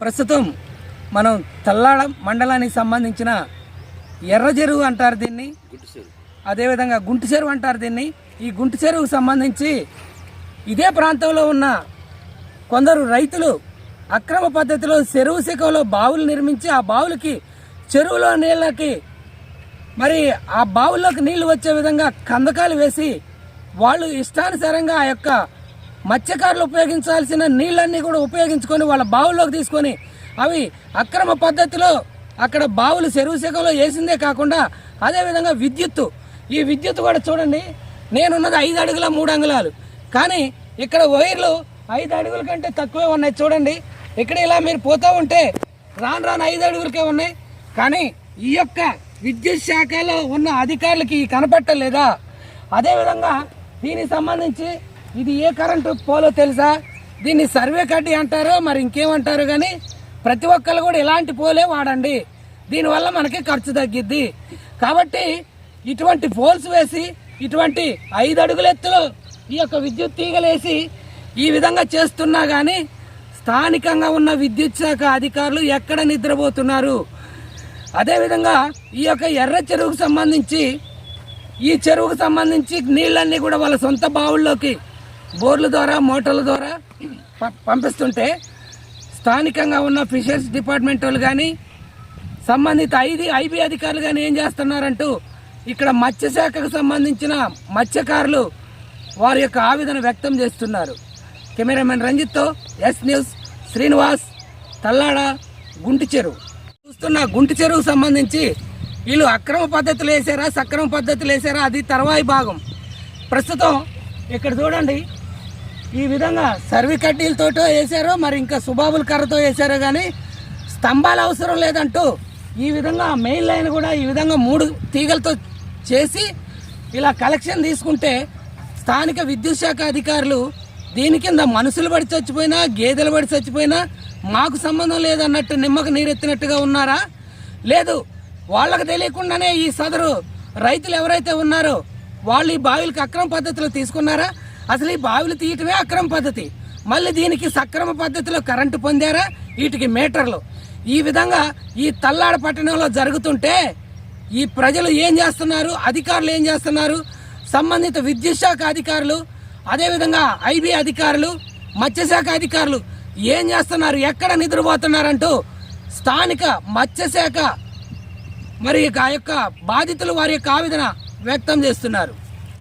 ప్రస్తుతం మనం తల్లాడ మండలానికి సంబంధించిన ఎర్ర చెరువు అంటారు దీన్ని. అదేవిధంగా గుంటు చెరువు అంటారు దీన్ని. ఈ గుంటు చెరువుకు సంబంధించి ఇదే ప్రాంతంలో ఉన్న కొందరు రైతులు అక్రమ పద్ధతిలో చెరువు శిఖలో బావులు నిర్మించి ఆ బావులకి చెరువులో నీళ్ళకి మరి ఆ బావుల్లోకి నీళ్ళు వచ్చే విధంగా కందకాలు వేసి వాళ్ళు ఇష్టానుసారంగా ఆ యొక్క మత్స్యకారులు ఉపయోగించాల్సిన నీళ్ళన్నీ కూడా ఉపయోగించుకొని వాళ్ళ బావుల్లోకి తీసుకొని అవి అక్రమ పద్ధతిలో అక్కడ బావులు చెరువు శిఖంలో వేసిందే కాకుండా అదేవిధంగా విద్యుత్తు. ఈ విద్యుత్ కూడా చూడండి నేనున్నది ఐదు అడుగుల మూడు అంగుళాలు. కానీ ఇక్కడ వైర్లు ఐదు అడుగుల కంటే తక్కువే ఉన్నాయి చూడండి. ఇక్కడ ఇలా మీరు పోతూ ఉంటే రాను రాను ఐదు అడుగులకే ఉన్నాయి. కానీ ఈ యొక్క విద్యుత్ శాఖలో ఉన్న అధికారులకి కనపట్టలేదా అదేవిధంగా దీనికి సంబంధించి ఇది ఏ కరెంటు పోలో తెలుసా? దీన్ని సర్వే కడ్డీ అంటారో మరి ఇంకేమంటారు కానీ ప్రతి ఒక్కరు కూడా ఇలాంటి పోలే వాడండి. దీనివల్ల మనకి ఖర్చు తగ్గిద్ది. కాబట్టి ఇటువంటి పోల్స్ వేసి ఇటువంటి ఐదు అడుగుల ఎత్తులో ఈ యొక్క విద్యుత్ తీగలేసి ఈ విధంగా చేస్తున్నా కానీ స్థానికంగా ఉన్న విద్యుత్ శాఖ అధికారులు ఎక్కడ నిద్రపోతున్నారు? అదేవిధంగా ఈ యొక్క ఎర్ర చెరువుకు సంబంధించి ఈ చెరువుకు సంబంధించి నీళ్ళన్నీ కూడా వాళ్ళ సొంత బావుల్లోకి బోర్ల ద్వారా మోటార్ల ద్వారా పంపిస్తుంటే స్థానికంగా ఉన్న ఫిషరీస్ డిపార్ట్మెంట్ వాళ్ళు కానీ సంబంధిత ఐది ఐబీ అధికారులు కానీ ఏం చేస్తున్నారంటూ ఇక్కడ మత్స్యశాఖకు సంబంధించిన మత్స్యకారులు వారి యొక్క ఆవేదన వ్యక్తం చేస్తున్నారు. కెమెరామెన్ రంజిత్తో ఎస్ న్యూస్ శ్రీనివాస్ తల్లాడ గుంటి చెరువు. చూస్తున్న గుంటి చెరువుకు సంబంధించి వీళ్ళు అక్రమ పద్ధతులు వేసారా సక్రమ పద్ధతులు వేసారా అది తర్వాయి భాగం. ప్రస్తుతం ఇక్కడ చూడండి ఈ విధంగా సర్వికడ్డీలతోటో వేసారో మరి ఇంకా సుబాబుల కర్రతో వేసారో కానీ స్తంభాలు అవసరం లేదంటూ ఈ విధంగా మెయిన్ లైన్ కూడా ఈ విధంగా మూడు తీగలతో చేసి ఇలా కలెక్షన్ తీసుకుంటే స్థానిక విద్యుత్ శాఖ అధికారులు దీని కింద మనుషులు పడి చచ్చిపోయినా గేదెలు పడి చచ్చిపోయినా మాకు సంబంధం లేదన్నట్టు నిమ్మకు నీరెత్తినట్టుగా ఉన్నారా? లేదు వాళ్ళకు తెలియకుండానే ఈ సదరు రైతులు ఎవరైతే ఉన్నారో వాళ్ళు ఈ బావిలకు అక్రమ పద్ధతిలో తీసుకున్నారా? అసలు ఈ బావిలు తీయటమే అక్రమ పద్ధతి. మళ్ళీ దీనికి సక్రమ పద్ధతిలో కరెంటు పొందారా? వీటికి మీటర్లు. ఈ విధంగా ఈ తల్లాడ పట్టణంలో జరుగుతుంటే ఈ ప్రజలు ఏం చేస్తున్నారు? అధికారులు ఏం చేస్తున్నారు? సంబంధిత విద్యుత్ శాఖ అధికారులు అదేవిధంగా ఐబీ అధికారులు మత్స్యశాఖ అధికారులు ఏం చేస్తున్నారు? ఎక్కడ నిద్రపోతున్నారంటూ స్థానిక మత్స్యశాఖ మరి ఆ యొక్క బాధితులు వారి యొక్క ఆవేదన వ్యక్తం చేస్తున్నారు.